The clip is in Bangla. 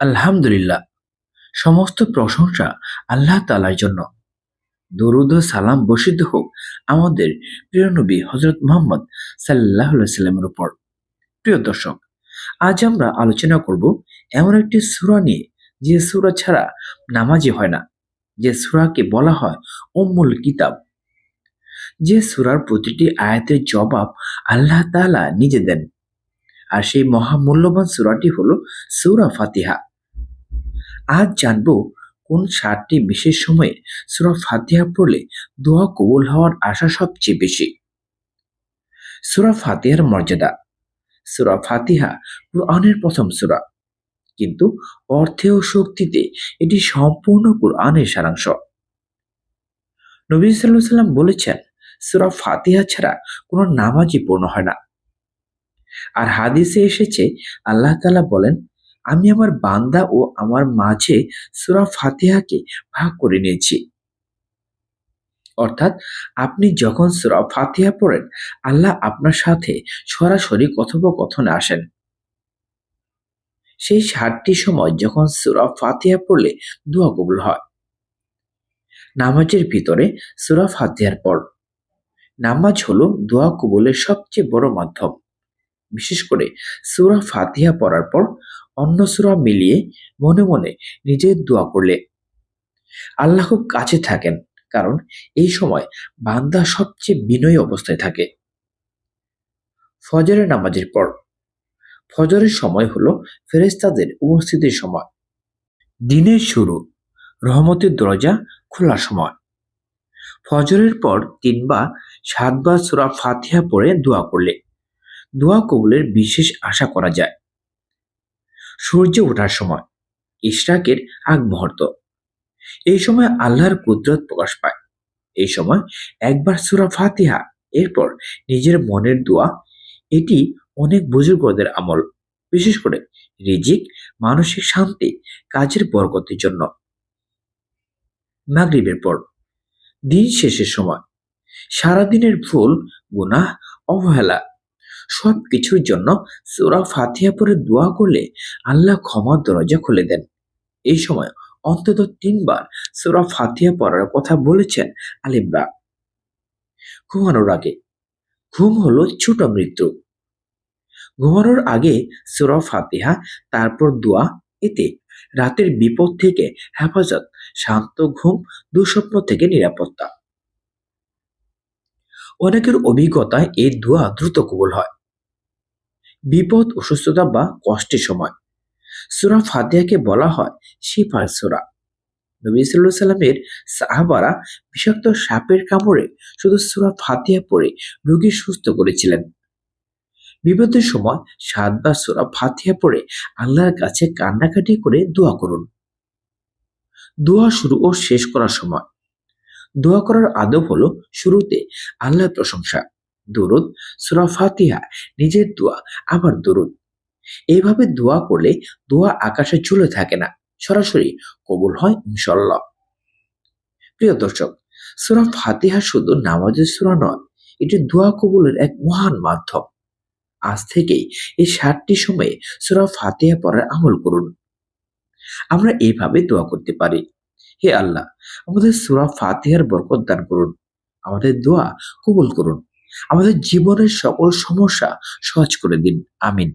আলহামদুলিল্লাহ। সমস্ত প্রশংসা আল্লাহ তালার জন্য। দরুদ সালাম বর্ষিত হোক আমাদের প্রিয় নবী হজরত মোহাম্মদ সাল্লাহ সাল্লামের উপর। প্রিয় দর্শক, আজ আমরা আলোচনা করব এমন একটি সুরা নিয়ে। যে সুরা ছাড়া নামাজি হয় না। যে সূরাকে বলা হয় উম্মুল কিতাব। যে সুরার প্রতিটি আয়াতের জবাব আল্লাহ তাআলা নিজে দেন। আর সেই মহামূল্যবান সূরাটি হলো সুরা ফাতিহা। আজ জানব কোন সাতটি বিশেষ সময়ে সূরা ফাতিহা পড়লে দোয়া কবুল হওয়ার আশা সবচেয়ে বেশি? সূরা ফাতিহার মর্যাদা। সূরা ফাতিহা কুরআনের প্রথম সূরা। কিন্তু অর্থে ও শক্তিতে এটি সম্পূর্ণ কুরআনের সারাংশ। নবী আলাইহি সাল্লাম বলেছেন, সূরা ফাতিহা ছাড়া কোনো নামাজই পূর্ণ হয় না। আর হাদিসে এসেছে, আল্লাহ তাআলা বলেন আমি আমার বান্দা ও আমার মাঝে সূরা ফাতিহাকে ভাগ করে নিয়েছি। অর্থাৎ আপনি যখন সূরা ফাতিহা পড়েন, আল্লাহ আপনার সাথে সরাসরি কথোপকথনে আসেন। সেই ষাটটি সময় যখন সূরা ফাতিহা পড়লে দোয়া কবুল হয়। নামাজের ভিতরে সূরা ফাতিহার পর। নামাজ হলো দোয়া কবুলের সবচেয়ে বড় মাধ্যম। বিশেষ করে সূরা ফাতিহা পড়ার পর অন্য সূরা মিলিয়ে মনে মনে নিজের দোয়া করলে আল্লাহ খুব কাছে থাকেন, কারণ এই সময় বান্দা সবচেয়ে বিনয়ী অবস্থায় থাকে। ফজরের নামাজের পর, ফজরের সময় হলো ফেরেস্তাদের উপস্থিতির সময়। দিনের শুরু, রহমতের দরজা খোলার সময়। ফজরের পর তিনবার, সাতবার সূরা ফাতিহা পড়ে দোয়া করলে। দোয়া কবুলের বিশেষ আশা করা যায়। সূর্য ওঠার সময়। ইশরাকের আগ মুহূর্ত। এই সময় আল্লাহর কুদরত প্রকাশ পায়। এই সময় একবার সূরা ফাতিহা, এরপর নিজের মনের দোয়া, এটি অনেক বুজুর্গদের আমল। বিশেষ করে রিজিক, মানসিক শান্তি, কাজের বরকতের জন্য। মাগরিবের পর, দিন শেষের সময়। সারাদিনের ভুল, গুনাহ, অবহেলা সব কিছুর জন্য সূরা ফাতিহা পরে দোয়া করলে আল্লাহ ক্ষমার দরজা খুলে দেন। এই সময় অন্তত তিনবার সূরা ফাতিহা পড়ার কথা বলেছেন আলিমরা ঘুমানোর আগে। ঘুম হলো ছোট মৃত্যু। ঘুমানোর আগে সূরা ফাতিহা, তারপর দোয়া, এতে রাতের বিপদ থেকে হেফাজত, শান্ত ঘুম, দুঃস্বপ্ন থেকে নিরাপত্তা। অনেকের অভিজ্ঞতায় এই দোয়া দ্রুত কবুল হয়। বিপদ, অসুস্থতা বা কষ্টের সময়। সুরা ফাতিহাকে বলা হয় শিফার সুরা। নবী সাল্লাহ সাল্লামের সাহাবারা বিষাক্ত সাপের কামড়ে শুধু সুরা ফাতিয়া পড়ে রোগী সুস্থ করেছিলেন। বিপদের সময় সাতবার সুরা ফাতিয়া পড়ে আল্লাহর কাছে কান্নাকাটি করে দোয়া করুন। দোয়া শুরু ও শেষ করার সময়। দোয়া করার আদব হলো শুরুতে আল্লাহর প্রশংসা। দরুদ, সুরা ফাতিহা, নিজের দোয়া, আবার দরুদ। এইভাবে দোয়া করলে দোয়া আকাশে ঝুলে থাকে না, সরাসরি কবুল হয় ইনশাল্লাহ প্রিয় দর্শক, সুরা ফাতিহা শুধু নামাজের সুরা নয়, এটি দোয়া কবুলের এক মহান মাধ্যম। আজ থেকেই এই ষাটটি সময়ে সুরা ফাতিহা পড়ার আমল করুন। আমরা এইভাবে দোয়া করতে পারি। হে আল্লাহ, আমাদের সুরা ফাতিহার বরকত দান করুন, আমাদের দোয়া কবুল করুন। আমাদের জীবনের সকল সমস্যা সহজ করে দিন। আমিন।